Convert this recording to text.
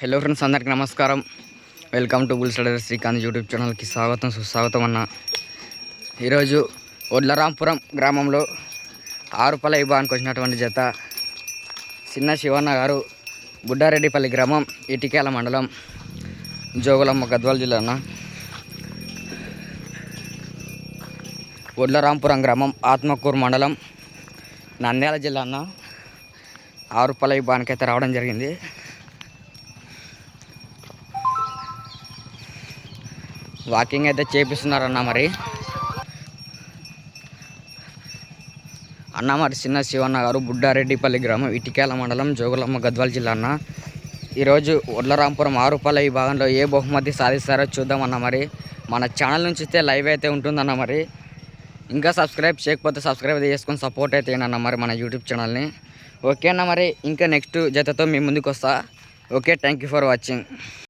Hello friends అందరికి నమస్కారం. Welcome to బుల్ స్టడర్ శ్రీకాంత్ యూట్యూబ్ ఛానల్కి స్వాగతం సుస్వాగతం అన్న. ఈరోజు ఒడ్లరాంపురం గ్రామంలో ఆరుపల విభాగానికి వచ్చినటువంటి జత చిన్న శివన్న గారు బుడ్డారెడ్డిపల్లి గ్రామం ఇటికేల మండలం జోగులమ్మ గద్వాల జిల్లా అన్న. ఒడ్లరాంపురం గ్రామం ఆత్మకూరు మండలం నంద్యాల జిల్లా అన్న. ఆరుపల విభాగానికి అయితే రావడం జరిగింది. వాకింగ్ అయితే చేపిస్తున్నారన్న మరి. అన్న మరి చిన్న శివన్న గారు బుడ్డారెడ్డిపల్లి గ్రామం ఇటికేల మండలం జోగులమ్మ గద్వాల జిల్లా అన్న. ఈరోజు ఒడ్లరాంపురం ఆరుపల్ల ఈ భాగంలో ఏ బహుమతి సాధిస్తారో చూద్దామన్న మరి. మన ఛానల్ నుంచి అయితే లైవ్ అయితే ఉంటుందన్న మరి. ఇంకా సబ్స్క్రైబ్ చేయకపోతే సబ్స్క్రైబ్ అయితే చేసుకొని సపోర్ట్ అయితే అన్న మరి మన యూట్యూబ్ ఛానల్ని. ఓకే అన్న మరి ఇంకా నెక్స్ట్ జతతో మీ ముందుకు వస్తా okay thank you for watching.